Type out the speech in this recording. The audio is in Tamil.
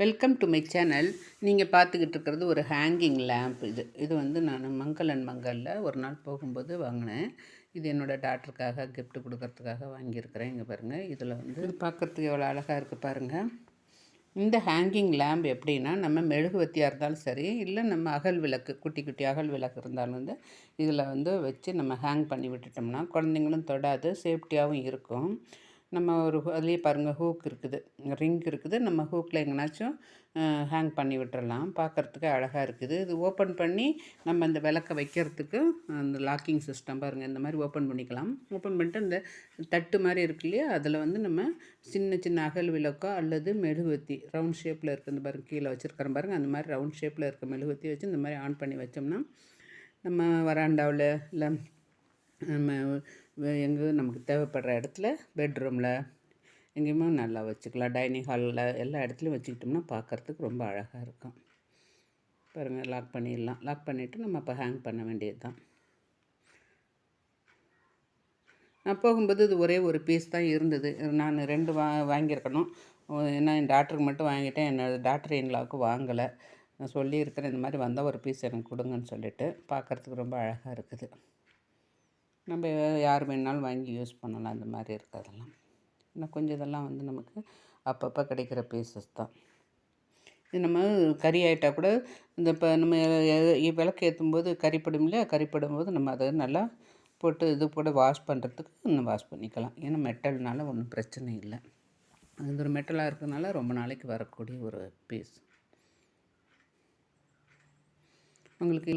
வெல்கம் டு மை சேனல் நீங்கள் பார்த்துக்கிட்டு இருக்கிறது ஒரு ஹேங்கிங் லேம்ப் இது. இது வந்து நான் மங்கள் அண்ட் மங்களில் ஒரு நாள் போகும்போது வாங்கினேன். இது என்னோடய டாக்டருக்காக கிஃப்ட் கொடுக்கறதுக்காக வாங்கியிருக்கிறேன். இங்கே பாருங்கள் இதில் வந்து இது பார்க்குறதுக்கு எவ்வளோ அழகாக இருக்குது பாருங்கள் இந்த ஹேங்கிங் லேம்ப் எப்படின்னா நம்ம மெழுகுவத்தியாக இருந்தாலும் சரி இல்லை நம்ம அகல் விளக்கு குட்டி குட்டி அகல் விளக்கு இருந்தாலும் வந்து இதில் வந்து வச்சு நம்ம ஹேங் பண்ணி விட்டுட்டோம்னா குழந்தைங்களும் தொடாது சேஃப்டியாகவும் இருக்கும். நம்ம ஒரு அதுலேயே பாருங்கள் ஹூக் இருக்குது. ரிங் இருக்குது. நம்ம ஹூக்கில் எங்கேனாச்சும் ஹேங் பண்ணி விட்டுறலாம். பார்க்குறதுக்கு அழகாக இருக்குது. இது ஓப்பன் பண்ணி நம்ம இந்த விளக்க வைக்கிறதுக்கு அந்த லாக்கிங் சிஸ்டம் பாருங்கள் இந்த மாதிரி ஓப்பன் பண்ணிக்கலாம். ஓப்பன் பண்ணிட்டு இந்த தட்டு மாதிரி இருக்கு இல்லையா? அதில் வந்து நம்ம சின்ன சின்ன அகல் விளக்கோ அல்லது மெழுகுவத்தி ரவுண்ட் ஷேப்பில் இருக்க இந்த பாருங்க கீழே வச்சுருக்கிறேன் பாருங்கள் அந்த மாதிரி ரவுண்ட் ஷேப்பில் இருக்க மெழுகுவத்தி வச்சு இந்த மாதிரி ஆன் பண்ணி வச்சோம்னா நம்ம வராண்டாவில் இல்லை நம்ம எங்கே நமக்கு தேவைப்படுற இடத்துல பெட்ரூமில் எங்கேயுமே நல்லா வச்சுக்கலாம். டைனிங் ஹாலில் எல்லா இடத்துலையும் வச்சுக்கிட்டோம்னா பார்க்குறதுக்கு ரொம்ப அழகாக இருக்கும். பாருங்கள் லாக் பண்ணிடலாம். லாக் பண்ணிவிட்டு நம்ம இப்போ ஹேங் பண்ண வேண்டியது தான் நான் போகும்போது இது ஒரே ஒரு பீஸ் தான் இருந்தது. நான் ரெண்டு வா வாங்கியிருக்கணும். ஏன்னா என் டாக்டருக்கு மட்டும் வாங்கிட்டேன். என்னோடய டாக்டர் இன்லாவுக்கு வாங்கலை. நான் சொல்லியிருக்கிறேன் இந்த மாதிரி வந்தால் ஒரு பீஸ் எனக்கு கொடுங்கன்னு சொல்லிட்டு. பார்க்குறதுக்கு ரொம்ப அழகாக இருக்குது. நம்ம யார் வேணாலும் வாங்கி யூஸ் பண்ணலாம். அந்த மாதிரி இருக்கிறதெல்லாம். இன்னும் கொஞ்சம் இதெல்லாம் வந்து நமக்கு அப்பப்போ கிடைக்கிற பீசஸ் தான். இது நம்ம கறி ஆகிட்டா கூட இந்த இப்போ நம்ம விளக்கு ஏற்றும் போது கறிப்படும் இல்லையா? கறிப்படும் போது நம்ம அதை நல்லா போட்டு இது போட வாஷ் பண்ணுறதுக்கு இன்னும் வாஷ் பண்ணிக்கலாம். ஏன்னா மெட்டல்னால ஒன்றும் பிரச்சனை இல்லை. அது ஒரு மெட்டலாக இருக்கிறதுனால ரொம்ப நாளைக்கு வரக்கூடிய ஒரு பீஸ் உங்களுக்கு